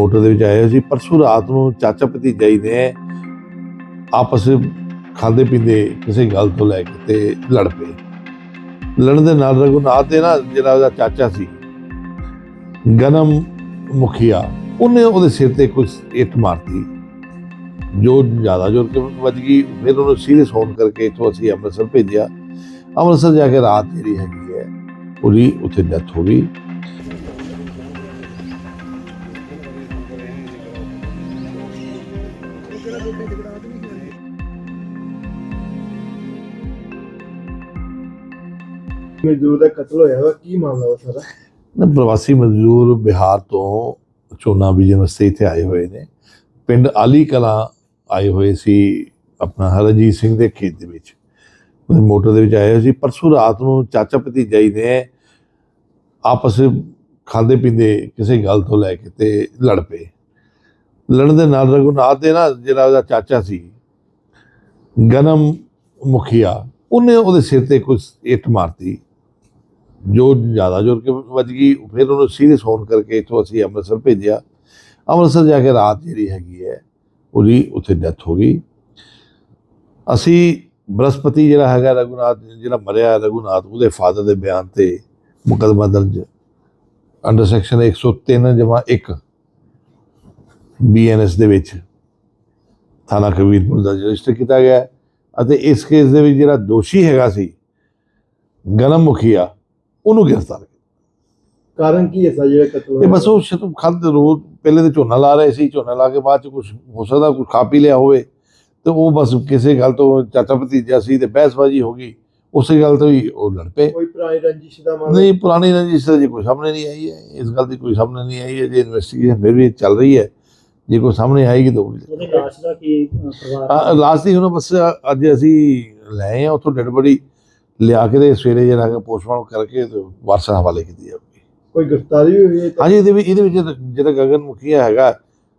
Motor ਦੇ ਵਿੱਚ ਆਏ ਹੋਏ ਸੀ, ਪਰਸੋਂ ਰਾਤ ਨੂੰ ਚਾਚਾ ਭਤੀਜਾ ਹੀ ਨੇ ਆਪਸ ਖਾਂਦੇ ਪੀਂਦੇ ਕਿਸੇ ਗੱਲ ਤੋਂ ਲੈ ਕੇ ਤੇ ਲੜ ਪਏ। ਲੜਨ ਦੇ ਨਾਲ ਰਘੁਨਾਥ ਦੇ ਨਾ ਜਿਹੜਾ ਉਹਦਾ ਚਾਚਾ ਸੀ, ਗਨਮ ਮੁਖੀਆ, ਉਹਨੇ ਉਹਦੇ ਸਿਰ ਤੇ ਕੁਝ ਇੱਟ ਮਾਰਤੀ। ਜੋ ਜ਼ਿਆਦਾ, ਜ਼ੋਰ ਕੇ ਵੱਜ ਗਈ, ਫਿਰ ਉਹਨੂੰ ਸੀਰੀਅਸ ਹੋਣ ਕਰਕੇ ਇੱਥੋਂ ਅਸੀਂ ਅੰਮ੍ਰਿਤਸਰ ਭੇਜਿਆ। ਅੰਮ੍ਰਿਤਸਰ ਜਾ ਕੇ ਰਾਤ ਜਿਹੜੀ ਹੈਗੀ ਹੈ, ਉਹਦੀ ਉੱਥੇ ਡੈਥ ਹੋ ਗਈ। ਮਜ਼ਦੂਰ ਦਾ ਕਤਲ ਹੋਇਆ ਵਾ, ਕੀ ਮਾਮਲਾ ਵਾ ਸਾਰਾ? ਨਾ ਪ੍ਰਵਾਸੀ ਮਜ਼ਦੂਰ ਬਿਹਾਰ ਤੋਂ ਝੋਨਾ ਬੀਜਣ ਵਾਸਤੇ ਇੱਥੇ ਆਏ ਹੋਏ ਨੇ। ਪਿੰਡ ਆਲੀ ਕਲਾਂ ਆਏ ਹੋਏ ਸੀ ਆਪਣਾ ਹਰਜੀਤ ਸਿੰਘ ਦੇ ਖੇਤ ਦੇ ਵਿੱਚ। ਉਹਦੇ ਮੋਟਰ ਦੇ ਵਿੱਚ ਆਏ ਹੋਏ ਸੀ। ਪਰਸੋਂ ਰਾਤ ਨੂੰ ਚਾਚਾ ਭਤੀਜਾ ਹੀ ਨੇ ਆਪਸ ਵਿੱਚ ਖਾਂਦੇ ਪੀਂਦੇ ਕਿਸੇ ਗੱਲ ਤੋਂ ਲੈ ਕੇ ਤੇ ਲੜ ਪਏ। ਲੜਨ ਦੇ ਨਾਲ ਰਘੁਨਾਥ ਦੇ ਨਾ ਜਿਹੜਾ ਉਹਦਾ ਚਾਚਾ ਸੀ, ਗਨਮ ਮੁਖੀਆ, ਉਹਨੇ ਉਹਦੇ ਸਿਰ ਤੇ ਕੁਝ ਇੱਟ ਮਾਰਤੀ। ਜੋ ਜ਼ਿਆਦਾ, ਜ਼ੋਰ ਕੇ ਵੱਜ ਗਈ, ਫਿਰ ਉਹਨੂੰ ਸੀਰੀਅਸ ਹੋਣ ਕਰਕੇ ਇੱਥੋਂ ਅਸੀਂ ਅੰਮ੍ਰਿਤਸਰ ਭੇਜਿਆ। ਅੰਮ੍ਰਿਤਸਰ ਜਾ ਕੇ ਰਾਤ ਜਿਹੜੀ ਹੈਗੀ ਹੈ, ਉਹਦੀ ਉੱਥੇ ਡੈਥ ਹੋ ਗਈ। ਅਸੀਂ ਬ੍ਰਹਸਪਤੀ ਜਿਹੜਾ ਹੈਗਾ ਰਘੁਨਾਥ, ਜਿਹੜਾ ਮਰਿਆ ਰਘੁਨਾਥ, ਉਹਦੇ ਫਾਦਰ ਦੇ ਬਿਆਨ ਤੇ ਮੁਕੱਦਮਾ ਦਰਜ, ਅੰਡਰ ਸੈਕਸ਼ਨ 103 ਜਮਾ 1 ਬੀਐਨਐਸ ਦੇ ਵਿੱਚ ਥਾਣਾ ਕਬੀਰਪੁਰ ਦਾ ਰਜਿਸਟਰ ਕੀਤਾ ਗਿਆ ਅਤੇ ਇਸ ਕੇਸ ਦੇ ਵਿੱਚ ਜਿਹੜਾ ਦੋਸ਼ੀ ਹੈਗਾ ਸੀ ਗਨਮ ਮੁਖੀਆ ਉਹਨੂੰ ਗ੍ਰਿਫਤਾਰ ਕੀਤਾ। ਕਾਰਨ ਕੀ ਹੈ ਸਾ ਜਿਹੜਾ ਕਤਲ ਇਹ ਬਸ ਉਹ ਸ਼ਤ ਖੰਦ ਰੋਜ਼ ਪਹਿਲੇ ਤੇ ਝੋਨਾ ਲਾ ਰਹੇ ਸੀ ਝੋਨਾ ਲਾ ਕੇ ਬਾਅਦ ਚ ਕੁਝ ਹੋ ਸਕਦਾ ਕੁਝ ਖਾ ਪੀ ਲਿਆ ਹੋਵੇ ਤੇ ਉਹ ਬਸ ਕਿਸੇ ਗੱਲ ਤੋਂ ਚਾਚਾ ਭਤੀਜਾ ਸੀ ਤੇ ਬਹਿਸਬਾਜ਼ੀ ਹੋ ਗਈ ਉਸੇ ਗੱਲ ਤੋਂ ਹੀ ਉਹ ਲੜ ਪਏ। ਕੋਈ ਪੁਰਾਣੀ ਰੰਜਿਸ਼ ਦਾ ਮਾਮਲਾ? ਨਹੀਂ ਪੁਰਾਣੀ ਰੰਜਿਸ਼ ਤਾਂ ਜੀ ਕੋਈ ਸਾਹਮਣੇ ਨਹੀਂ ਆਈ ਹੈ ਇਸ ਗੱਲ ਦੀ ਕੋਈ ਸਾਹਮਣੇ ਨਹੀਂ ਆਈ ਹੈ ਜੇ ਇਨਵੈਸਟੀਗੇਸ਼ਨ ਫਿਰ ਵੀ ਚੱਲ ਰਹੀ ਹੈ। ਜੇ ਕੋਈ ਸਾਹਮਣੇ ਆਏਗੀ ਤਾਂ ਉਹ ਵੀ ਉਹਦੀ ਲਾਸ਼ ਦਾ ਕੀ ਪਰਿਵਾਰ ਲਾਸਟ ਹੀ ਹੁਣ ਬਸ ਅੱਜ ਅਸੀਂ ਲਏ ਆ ਉੱਥੋਂ ਡੈਡ ਬੜੀ ਲਿਆ ਕੇ ਤੇ ਸਵੇਰੇ ਜਿਹੜਾ ਹੈਗਾ ਪੋਸਟਮਾਰਟਮ ਕਰਕੇ ਤੇ ਵਾਰਸਾਂ ਹਵਾਲੇ ਕੀਤੀ ਜਾਊਗੀ। ਕੋਈ ਗ੍ਰਿਫਤਾਰੀ ਵੀ ਹੋਈ ਹੈ ਹਾਂਜੀ ਇਹਦੇ ਵਿੱਚ ਇਹਦੇ ਵਿੱਚ ਜਿਹੜਾ ਗਗਨ ਮੁਖੀਆ ਹੈਗਾ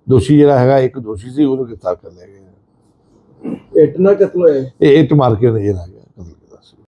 ਦੋਸ਼ੀ ਜਿਹੜਾ ਹੈਗਾ ਇੱਕ ਦੋਸ਼ੀ ਸੀ ਉਹਨੂੰ ਗ੍ਰਿਫਤਾਰ ਕਰ ਲਿਆ ਗਿਆ। ਇੱਟ ਨਾਲ ਕਤਲ ਹੋਇਆ। ਹੈ। ਇਹ ਇੱਟ ਮਾਰ ਕੇ ਉਹਨੇ ਜਿਹੜਾ